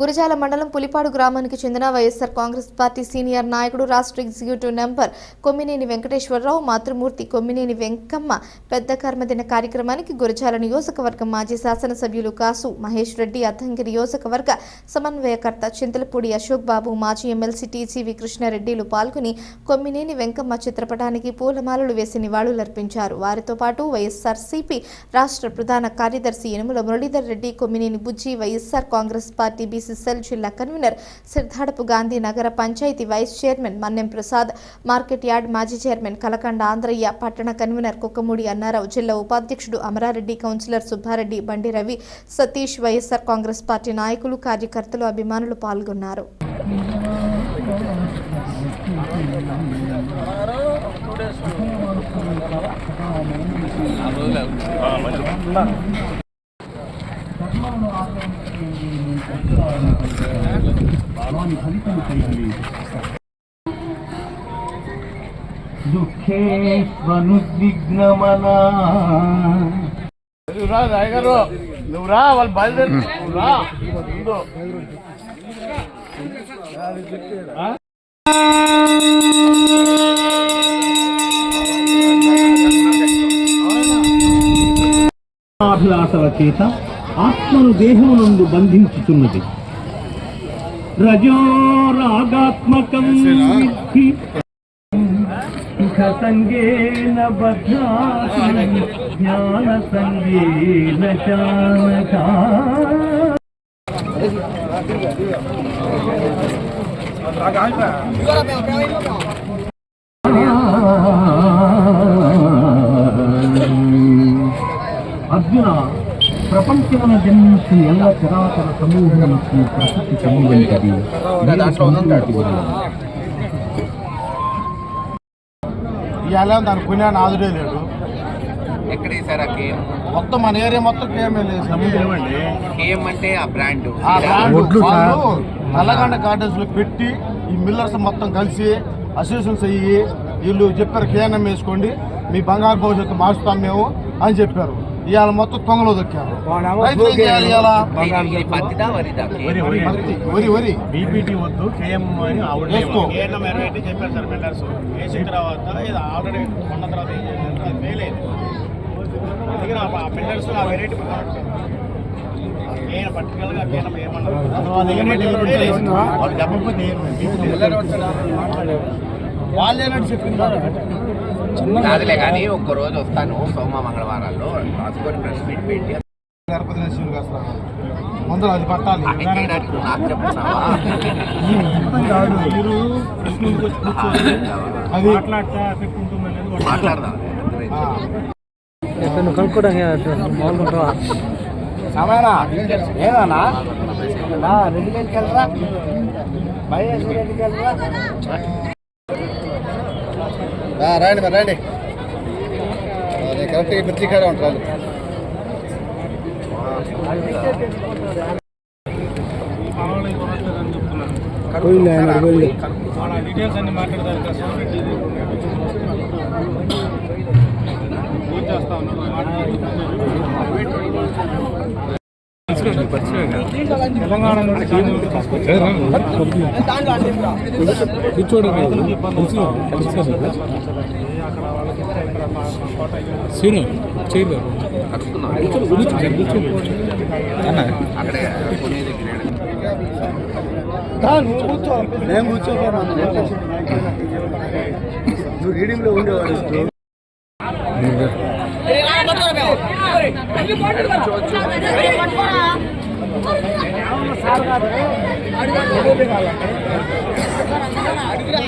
గురజాల మండలం పులిపాడు గ్రామానికి చెందిన వైఎస్ఆర్ కాంగ్రెస్ పార్టీ సీనియర్ నాయకుడు రాష్ట్ర ఎగ్జిక్యూటివ్ నెంబర్ కొమ్మినేని వెంకటేశ్వరరావు మాతృమూర్తి కొమ్మినేని వెంకమ్మ పెద్ద కర్మదిన కార్యక్రమానికి గురజాల నియోజకవర్గం మాజీ శాసనసభ్యులు కాసు మహేష్ రెడ్డి అద్దంకి నియోజకవర్గ సమన్వయకర్త చింతలపూడి అశోక్ బాబు మాజీ ఎమ్మెల్సీ టీజీవి కృష్ణారెడ్డిలు పాల్గొని కొమ్మినేని వెంకమ్మ చిత్రపటానికి పూలమాలలు వేసి నివాళులర్పించారు. వారితో పాటు వైఎస్సార్ సిపి రాష్ట్ర ప్రధాన కార్యదర్శి యనుమల మురళీధర్ రెడ్డి కొమ్మినేని బుజ్జి వైఎస్ఆర్ కాంగ్రెస్ పార్టీ సిస్సల్ జిల్లా కన్వీనర్ సిద్ధాడపు గాంధీ నగర panchayat vice chairman Mannem Prasad market yard మాజీ చైర్మన్ కలకండ ఆంధ్రయ్య పట్టణ కన్వీనర్ కుక్కమూడి అన్నారావు జిల్లా ఉపాధ్యక్షుడు అమరారెడ్డి కౌన్సిలర్ సుబ్బారెడ్డి బండి రవి సతీష్ వైఎస్ఆర్ కాంగ్రెస్ పార్టీ నాయకులు కార్యకర్తలు అభిమానులు పాల్గొన్నారు. దుఃఖేష్వనుద్విగ్నమనా నువ్వు రా రాయగారు నువ్వు రా వాళ్ళు బయలుదేరి నువ్వు రా ముందు. అభిలాషల చేత ఆత్మను దేహమునందు బంధించుతున్నది రజో రాగాత్మకం విద్ధి. సుఖ సంగేన జ్ఞాన సంగేన శానకా అర్జున ప్రపంచమున జన్మించిన ఎల్ల చరాచర సమూహములకు ప్రకృతి సంబంధించి ఇవాళ దాని పుణ్యాన్ని ఆదుడే లేడు. ఎక్కడ వేసారు ఆ కేఎం? మొత్తం మన ఏరియా మొత్తం కేఎంఏ లేదు కేఎం అంటే ఆ బ్రాండ్. ఆ బ్రాండ్ వాళ్ళు నల్లగొండ గార్డెన్స్లో పెట్టి ఈ మిల్లర్స్ మొత్తం కలిసి అసోసియేషన్స్ అయ్యి వీళ్ళు చెప్పారు కేఎన్ఎం వేసుకోండి మీ బంగారు భవిష్యత్తు మార్చుతాం మేము అని చెప్పారు. ఇవాళ మొత్తం తొంగలో దొక్కారు. రైతులు ఏం చేయాలి ఇవాళ? ఇది పత్తిదా వరిదా కేఎం? పత్తి, వరి వరి. బీపీటీ వద్దు కేఎం అని ఆవిడ వేసుకో. చెప్పారు సార్ బిల్డర్స్? వేసిన తర్వాత ఇది ఆల్రెడీ కొన్న తర్వాత ఏం చేయాలంటే అది ఫెయిల్ అయింది. అందుకని ఆ బిల్డర్స్ ఆ వెరైటీ నేను పర్టికులర్గా కేఎన్ఎం ఏమన్నారు వాళ్ళు. చెప్పకపోతే వాళ్ళు ఏనాడు చెప్పింది కాదులే కానీ ఒక్క రోజు వస్తాను సోమ మంగళవారాల్లో. రాసుకొని ప్రెస్ మీట్ పెట్టి గణపతి ముందర అది పట్టాలి. నువ్వు నాకు చెప్తున్నావా? మీరు కృష్ణుడికి వచ్చి కూర్చోండి. అది మాట్లాడతా ఎఫెక్ట్ ఉంటుంది అనేది వాడు మాట్లాడదాం ఆ. సమయనా ఏదన్నా? రెండు గంటకి వెళ్ళరా? భయ వెళ్ళరా? రండి మరి రండి. కరెక్ట్గా మిర్చి కాడ ఉంటారు డీటెయిల్స్ అన్ని మాట్లాడతారు చేస్తా అక్కడే కొనేది నువ్వు కూర్చో. నేను కూర్చోపోయినా నువ్వు రీడింగ్లో ఉండేవాడు. అడిగిరా